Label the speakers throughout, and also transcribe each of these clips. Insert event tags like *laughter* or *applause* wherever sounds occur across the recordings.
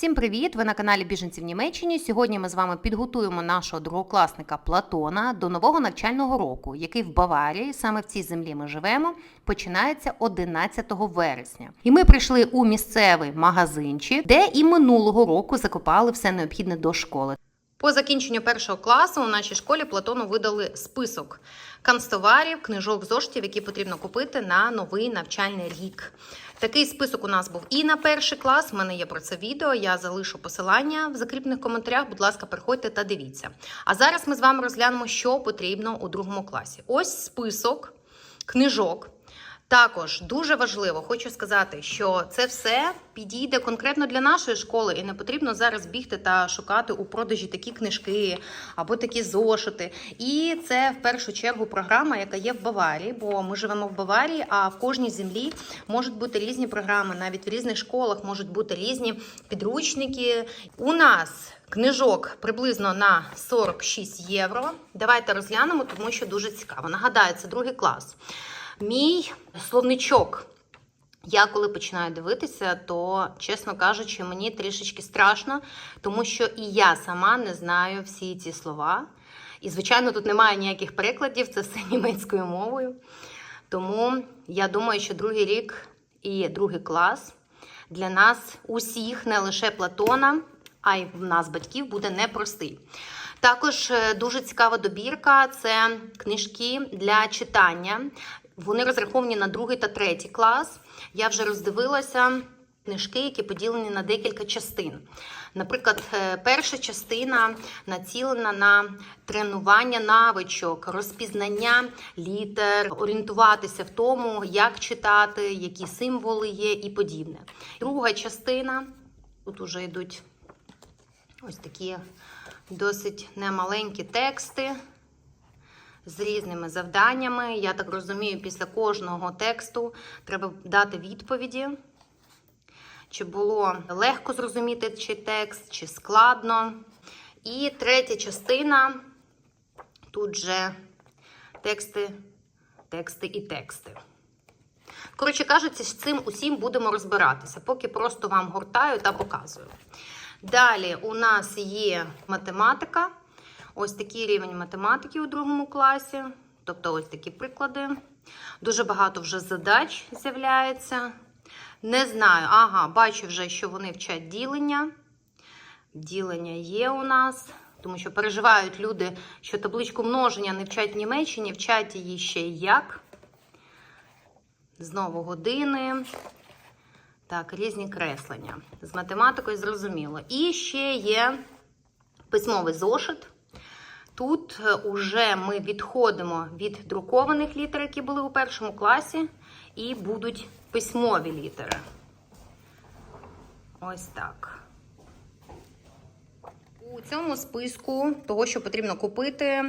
Speaker 1: Всім привіт! Ви на каналі Біженці в Німеччині. Сьогодні ми з вами підготуємо нашого другокласника Платона до нового навчального року, який в Баварії, саме в цій землі ми живемо, починається 11 вересня. І ми прийшли у місцевий магазинчик, де і минулого року закопали все необхідне до школи. По закінченню першого класу у нашій школі Платону видали список канцтоварів, книжок, зоштів, які потрібно купити на новий навчальний рік. Такий список у нас був і на перший клас. в мене є про це відео. Я залишу посилання в закріплених коментарях. Будь ласка, переходьте та дивіться. А зараз ми з вами розглянемо, що потрібно у другому класі. Ось список книжок. Також дуже важливо, хочу сказати, що це все підійде конкретно для нашої школи, і не потрібно зараз бігти та шукати у продажі такі книжки або такі зошити. І це в першу чергу програма, яка є в Баварії, бо ми живемо в Баварії, а в кожній землі можуть бути різні програми, навіть в різних школах можуть бути різні підручники. У нас Книжок приблизно на 46 євро. Давайте розглянемо, тому що дуже цікаво. Нагадаю, це другий клас. Мій словничок. Я коли починаю дивитися, то, чесно кажучи, мені трішечки страшно, тому що і я сама не знаю всі ці слова. І, звичайно, тут немає ніяких перекладів, це все *laughs* німецькою мовою. Тому я думаю, що другий рік і другий клас для нас усіх, не лише Платона, а й в нас, батьків, буде непростий. Також е, дуже цікава добірка це книжки для читання. Вони розраховані на другий та третій клас. Я вже роздивилася книжки, які поділені на декілька частин. Наприклад, е, перша частина націлена на тренування навичок, розпізнання літер, орієнтуватися в тому, як читати, які символи є і подібне. Друга частина тут уже йдуть ось такі досить немаленькі тексти з різними завданнями. Я так розумію, після кожного тексту треба дати відповіді. Чи було легко зрозуміти чи текст, чи складно. І третя частина тут же тексти, тексти і тексти. Коротше кажучи, з цим усім будемо розбиратися, поки просто вам гортаю та показую. Далі у нас є математика. Ось такий рівень математики у другому класі. Тобто, ось такі приклади. Дуже багато вже задач з'являється. Не знаю, ага, бачу вже, що вони вчать ділення. Ділення є у нас, тому що переживають люди, що табличку множення не вчать в Німеччині, вчать її ще як. Знову години. Так, різні креслення. З математикою зрозуміло. І ще є письмовий зошит. Тут вже уже ми відходимо від друкованих літер, які були у першому класі, і будуть письмові літери. Ось так. У цьому списку того, що потрібно купити,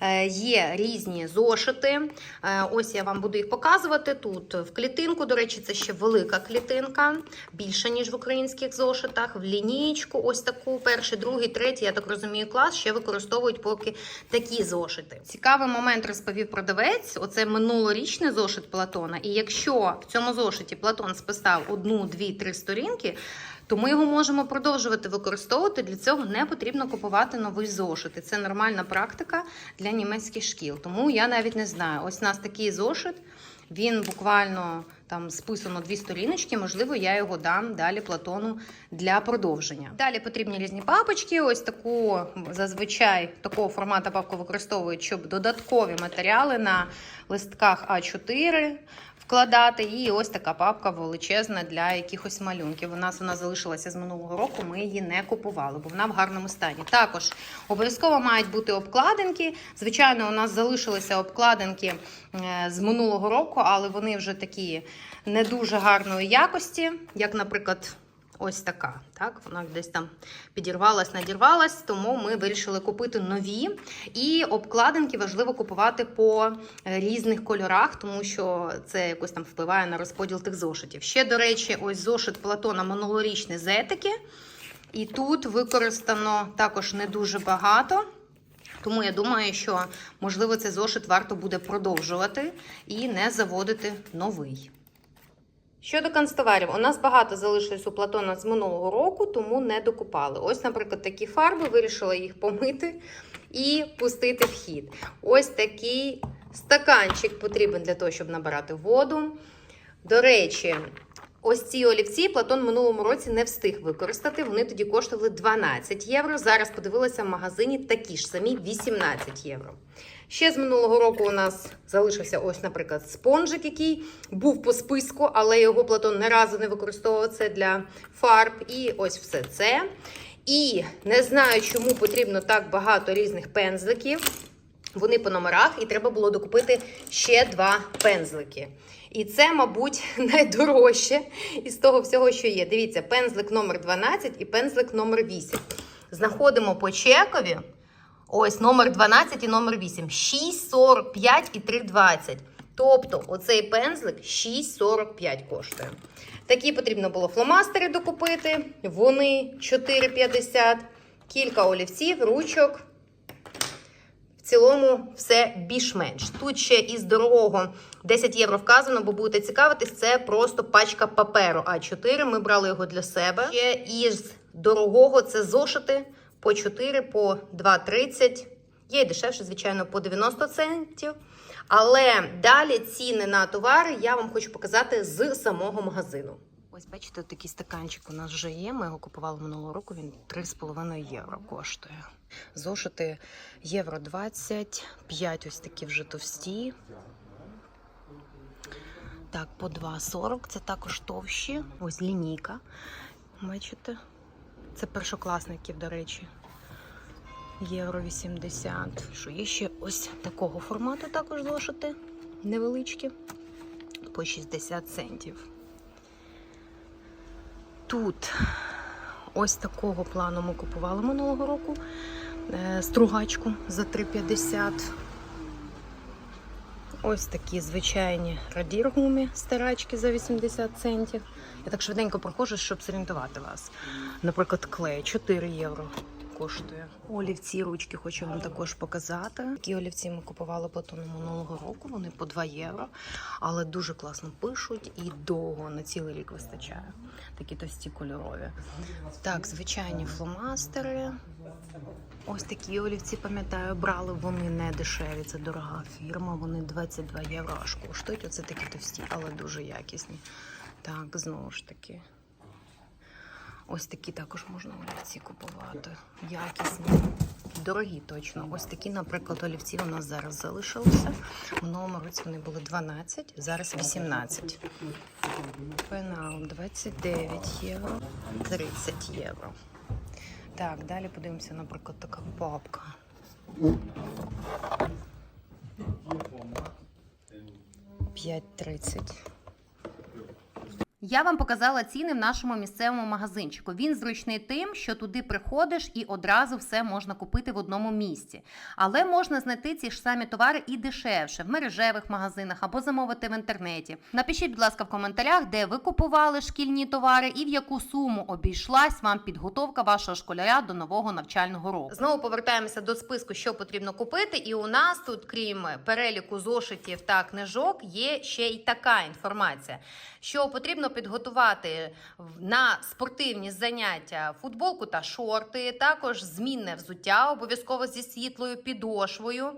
Speaker 1: е, є різні зошити. Е, Ось я вам буду їх показувати. Тут в клітинку, до речі, це ще велика клітинка, більша, ніж в українських зошитах. В лінійку, ось таку, перший, другий, третій, я так розумію, клас ще використовують поки такі зошити. Цікавий момент розповів продавець. Оце минулорічний зошит Платона. І якщо в цьому зошиті Платон списав одну, дві, три сторінки то ми його можемо продовжувати використовувати. Для цього не потрібно купувати новий зошит. І Це нормальна практика для німецьких шкіл. Тому я навіть не знаю. Ось у нас такий зошит. Він буквально там списано дві сторіночки. Можливо, я його дам далі Платону для продовження. Далі потрібні різні папочки. Ось таку зазвичай такого формату папку використовують, щоб додаткові матеріали на листках А4 вкладати. І ось така папка величезна для якихось малюнків. У нас вона залишилася з минулого року. Ми її не купували, бо вона в гарному стані. Також обов'язково мають бути обкладинки. Звичайно, у нас залишилися обкладинки е, з минулого року, але вони вже такі не дуже гарної якості, як, наприклад. Ось така, так, вона десь там підірвалась, надірвалась, тому ми вирішили купити нові. І обкладинки важливо купувати по різних кольорах, тому що це якось там впливає на розподіл тих зошитів. Ще, до речі, ось зошит Платона минулорічний з етики. І тут використано також не дуже багато. Тому я думаю, що можливо цей зошит варто буде продовжувати і не заводити новий. Щодо канцтоварів, у нас багато залишилось у Платона з минулого року, тому не докупали. Ось, наприклад, такі фарби, вирішила їх помити і пустити в хід. Ось такий стаканчик потрібен для того, щоб набирати воду. До речі, ось ці олівці Платон минулому році не встиг використати. Вони тоді коштували 12 євро. Зараз подивилася в магазині такі ж самі 18 євро. Ще з минулого року у нас залишився ось, наприклад, спонжик, який був по списку, але його Платон не разу не використовував це для фарб. І ось все це. І не знаю, чому потрібно так багато різних пензликів. Вони по номерах, і треба було докупити ще два пензлики. І це, мабуть, *laughs* найдорожче із того всього, що є. Дивіться, пензлик номер 12 і пензлик номер 8. Знаходимо по чекові. Ось номер 12 і номер 8. 6,45 і 3,20. Тобто, оцей пензлик 6,45 коштує. Такі потрібно було фломастери докупити. Вони 4,50. Кілька олівців, ручок. Цілому все більш-менш. Тут ще із дорогого 10 євро вказано, бо будете цікавитись, це просто пачка паперу А4. Ми брали його для себе. Ще із дорогого це зошити по 4, по 2,30. Є і дешевше, звичайно, по 90 центів. Але далі ціни на товари я вам хочу показати з самого магазину. Ось бачите, такий стаканчик у нас вже є. Ми його купували минулого року. Він 3,5 євро коштує. Зошити євро 20, 5 ось такі вже товсті. Так, по 2,40. Це також товщі. Ось лінійка. Бачите? Це першокласників, до речі. Євро 80. Що є ще ось такого формату також зошити. Невеличкі. По 60 центів. Тут ось такого плану ми купували минулого року. Е, Стругачку за 3,50. Ось такі звичайні радіргумі стирачки за 80 центів. Я так швиденько проходжу, щоб зорієнтувати вас. Наприклад, клей 4 євро коштує. Олівці ручки хочу вам також показати. Такі олівці ми купували платону минулого року. Вони по 2 євро, але дуже класно пишуть і довго на цілий рік вистачає. Такі тості кольорові. Так, звичайні фломастери. Ось такі олівці, пам'ятаю, брали вони не дешеві. Це дорога фірма. Вони 22 євро аж коштують. Оце такі товсті, але дуже якісні. Так, знову ж таки. Ось такі також можна олівці купувати. Якісні. Дорогі точно. Ось такі, наприклад, олівці у нас зараз залишилися. В новому році вони були 12, зараз 18. Пенал 29 євро, 30 євро. Так, далі подивимося, наприклад, така папка. П'ять тридцять. Я вам показала ціни в нашому місцевому магазинчику. Він зручний тим, що туди приходиш і одразу все можна купити в одному місці. Але можна знайти ці ж самі товари і дешевше в мережевих магазинах або замовити в інтернеті. Напишіть, будь ласка, в коментарях, де ви купували шкільні товари і в яку суму обійшлась вам підготовка вашого школяра до нового навчального року. Знову повертаємося до списку, що потрібно купити. І у нас тут, крім переліку зошитів та книжок, є ще й така інформація, що потрібно підготувати на спортивні заняття футболку та шорти, також змінне взуття, обов'язково зі світлою підошвою.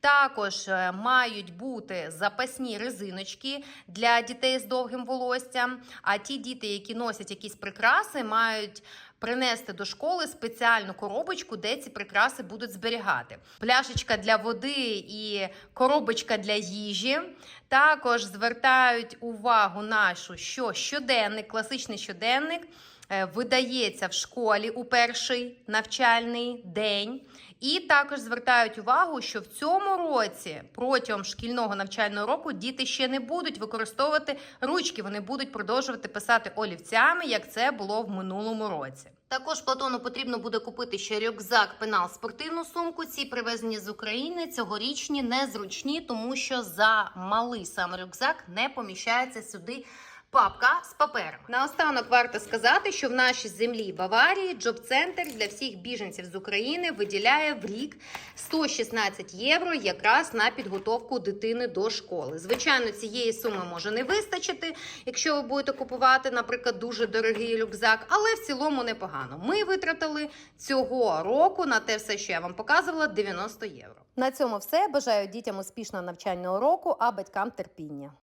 Speaker 1: Також е, мають бути запасні резиночки для дітей з довгим волоссям. А ті діти, які носять якісь прикраси, мають принести до школи спеціальну коробочку, де ці прикраси будуть зберігати. Пляшечка для води і коробочка для їжі. Також звертають увагу нашу, що щоденник, класичний щоденник. е, Видається в школі у перший навчальний день, і також звертають увагу, що в цьому році протягом шкільного навчального року діти ще не будуть використовувати ручки, вони будуть продовжувати писати олівцями, як це було в минулому році. Також Платону потрібно буде купити ще рюкзак, пенал, спортивну сумку. Ці привезені з України цьогорічні незручні, тому що за малий сам рюкзак не поміщається сюди папка з паперами. Наостанок варто сказати, що в нашій землі Баварії Джоб-центр для всіх біженців з України виділяє в рік 116 євро якраз на підготовку дитини до школи. Звичайно, цієї суми може не вистачити, якщо ви будете купувати, наприклад, дуже дорогий рюкзак, але в цілому непогано. Ми витратили цього року на те все, що я вам показувала, 90 євро. На цьому все. Бажаю дітям успішного навчального року, а батькам терпіння.